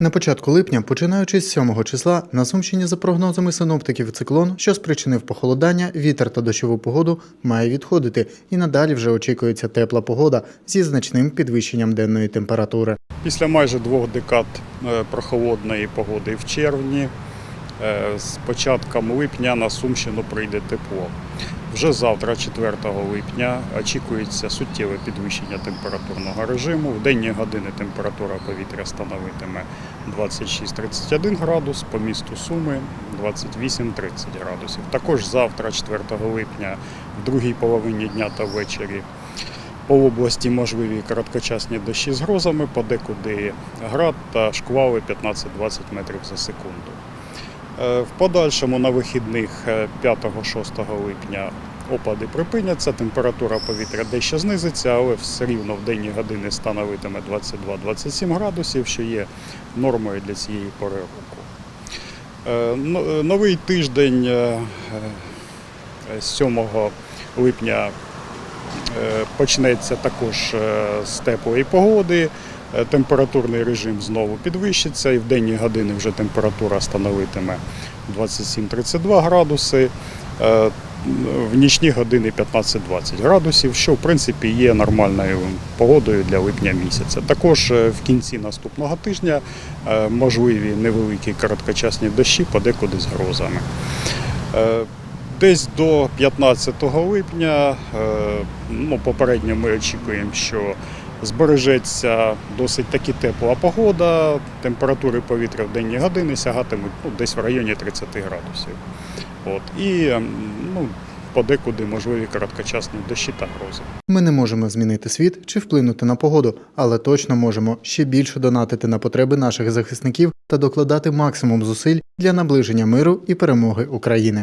На початку липня, починаючи з 7 числа, на Сумщині за прогнозами синоптиків циклон, що спричинив похолодання, вітер та дощову погоду, має відходити, і надалі вже очікується тепла погода зі значним підвищенням денної температури. Після майже двох декад е, прохолодної погоди в червні, з початком липня на Сумщину прийде тепло. Вже завтра, 4 липня, очікується суттєве підвищення температурного режиму. В денні години температура повітря становитиме 26-31 градус, по місту Суми 28-30 градусів. Також завтра, 4 липня, в другій половині дня та ввечері по області можливі короткочасні дощі з грозами, подекуди град та шквали 15-20 метрів за секунду. Е, В подальшому на вихідних е, 5-6 липня опади припиняться, температура повітря дещо знизиться, але все рівно в денні години становитиме 22-27 градусів, що є нормою для цієї пори року. Е, но- е, Новий тиждень е, е, 7 липня Е, почнеться також е, з теплої погоди. Е, Температурний режим знову підвищиться, і в денні години вже температура становитиме 27-32 градуси. е, В нічні години 15-20 градусів, що в принципі є нормальною погодою для липня місяця. Також е, в кінці наступного тижня е, можливі невеликі короткочасні дощі, подекуди з грозами. Десь до 15 липня, е, ну, попередньо ми очікуємо, що збережеться досить таки тепла погода, температури повітря в денні години сягатимуть ну, десь в районі 30 градусів. От. І ну, подекуди можливі короткочасні дощі та грози. Ми не можемо змінити світ чи вплинути на погоду, але точно можемо ще більше донатити на потреби наших захисників та докладати максимум зусиль для наближення миру і перемоги України.